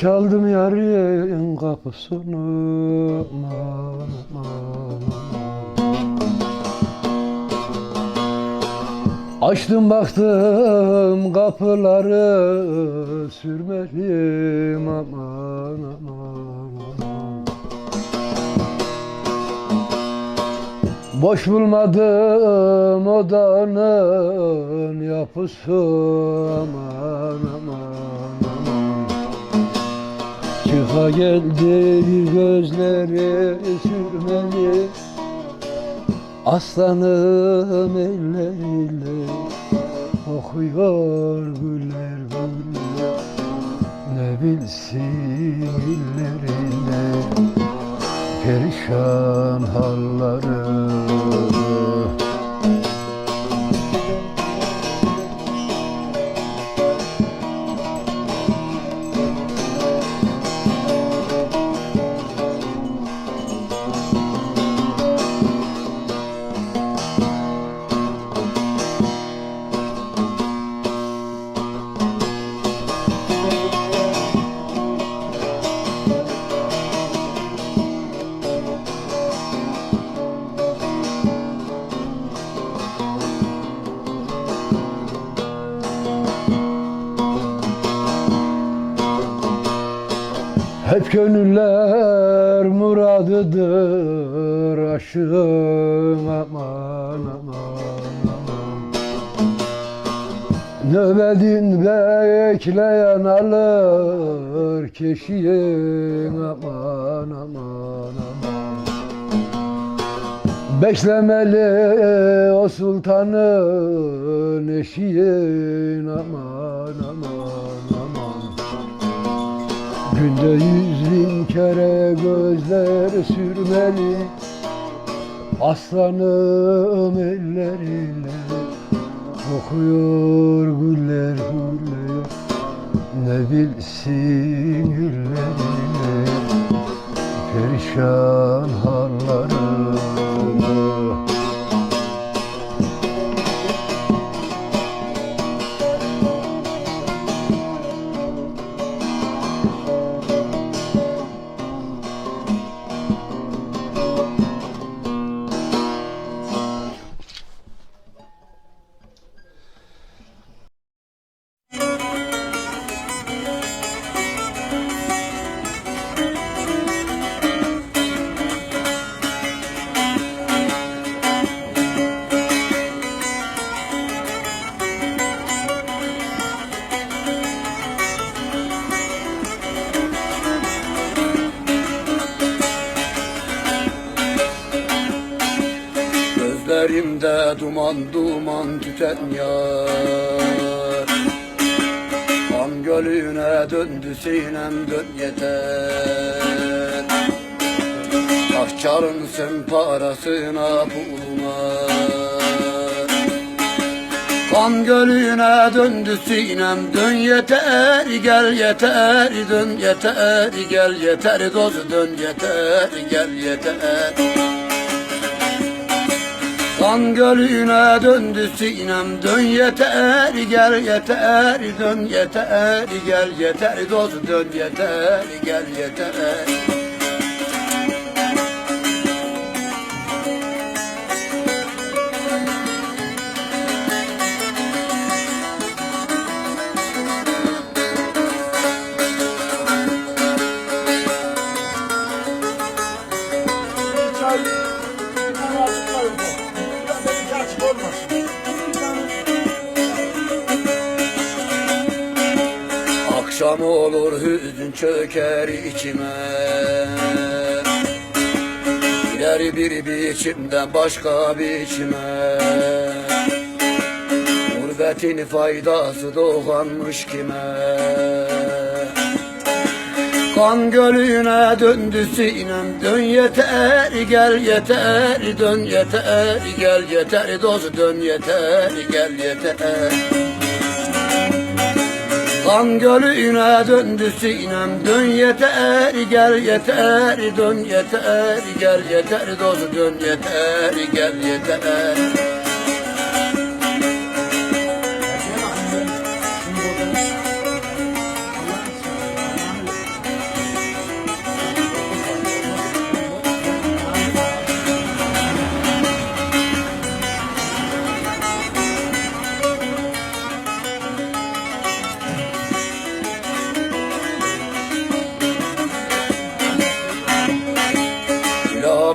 Çaldım yarın kapısını. Açtım baktım kapıları sürmeliyim aman aman aman Boş bulmadım odanın yapısı. Aman aman aman Çıka geldi gözleri sürmeli. Aslanım elleriyle okuyor güller güller. Ne bilsin illeriyle perişan halları Hep gönüller muradıdır aşığın aman aman Nöbetin bekleyen alır keşiğin aman aman aman. Beklemeli o sultanın eşiğin aman aman Günde yüz bin kere gözler sürmeli Aslanım elleriyle Kokuyor güller güller Ne bilsin güllerini Perişan hallarını Gözlerimde duman duman tüten yar. Kan gölüne döndü sinem dön yeter. Ah çalınsın parasına puluna Kan gölüne döndü sinem dön yeter gel yeter dön yeter gel yeter doz dön yeter gel yeter Kan gölüne döndü sinem. Dön yeter gel yeter dön yeter gel yeter. Doz dön yeter gel yeter çöker içime. Girer bir biçimden başka biçime. Gurbetin faydası doğanmış kime? Kan gölüne döndü sinem Dön yeter gel yeter Dön yeter gel yeter Doz dön yeter gel yeter Kan gölüne döndü sinem. Dön yeter gel yeter Dön yeter gel yeter Doz dön yeter gel yeter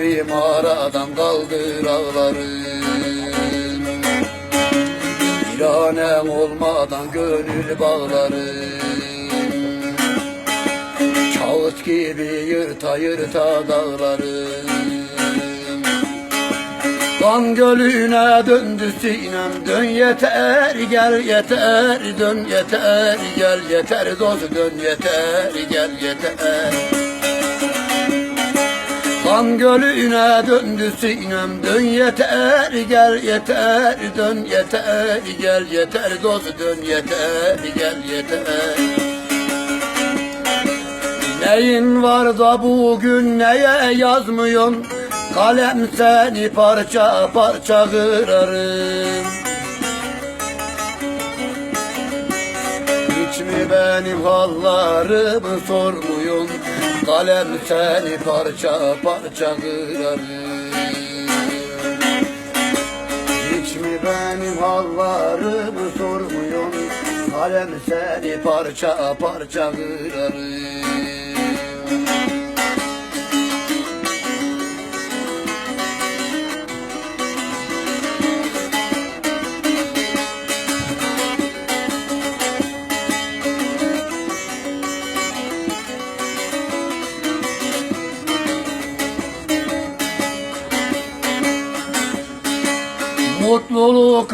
Rabbim aradan kaldır ağlarım Bir hanem olmadan gönül bağlarım Kağıt gibi yırta yırta dağlarım Kan gölüne döndü sinem Dön yeter gel yeter Dön yeter gel yeter Dost dön yeter gel yeter Kan gölüne döndü sinem. Dön yeter gel yeter. Dön yeter gel yeter. Dost dön yeter gel yeter. Neyin var da bugün neye yazmıyorsun? Kalem seni parça parça kırarım benim hallarımı sormuyorsun Kalem seni parça parça kırarım. Hiç mi benim hallarımı sormuyorsun Kalem seni parça parça kırarım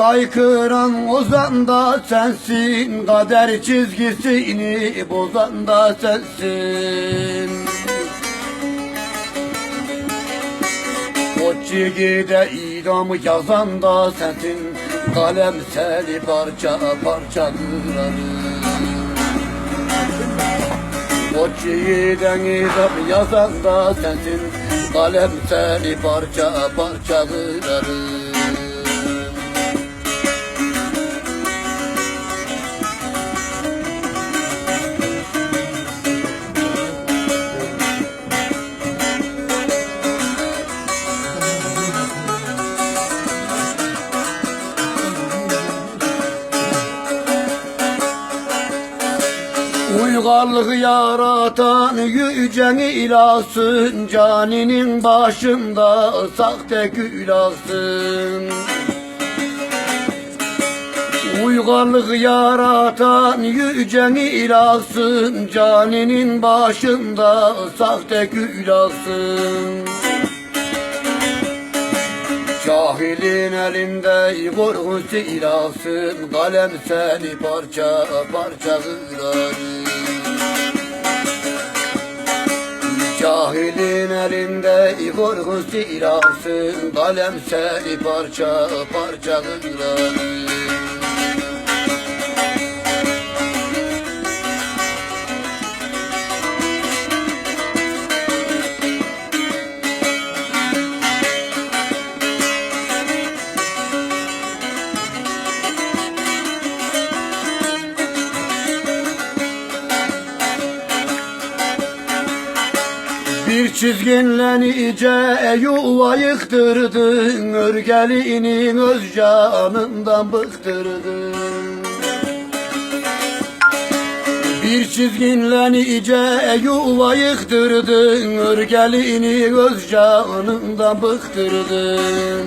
Mutluluk aykıran ozan da sensin Kader çizgisini bozan da sensin. O çizgide idamı yazan da sensin Kalem seni parça parça kırarım. O çiğden idam yazan da sensin Kalem seni parça parça kırarım Uygarlık yaratan yücen ilahsın Caninin başında sahte külahsın Uygarlık yaratan yücen ilahsın Caninin başında sahte külahsın Cahilin elinde vurgun silahsın Kalem seni parça parça kırarım Cahilin elinde vurgun silahsın Kalem seni parça parça kırarım Çizginle iyice yuva yıktırdın Örgelinin öz canından bıktırdın. Bir çizginle iyice yuva yıktırdın Örgelini öz canından bıktırdın.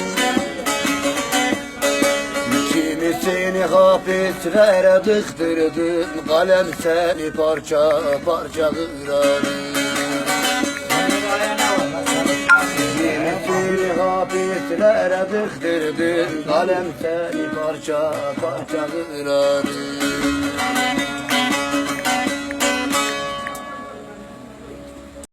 Kimisini hapislere dıktırdın Kalem seni parça parça kırarım hapislere dıktırdın Kalem seni parça parça kırarım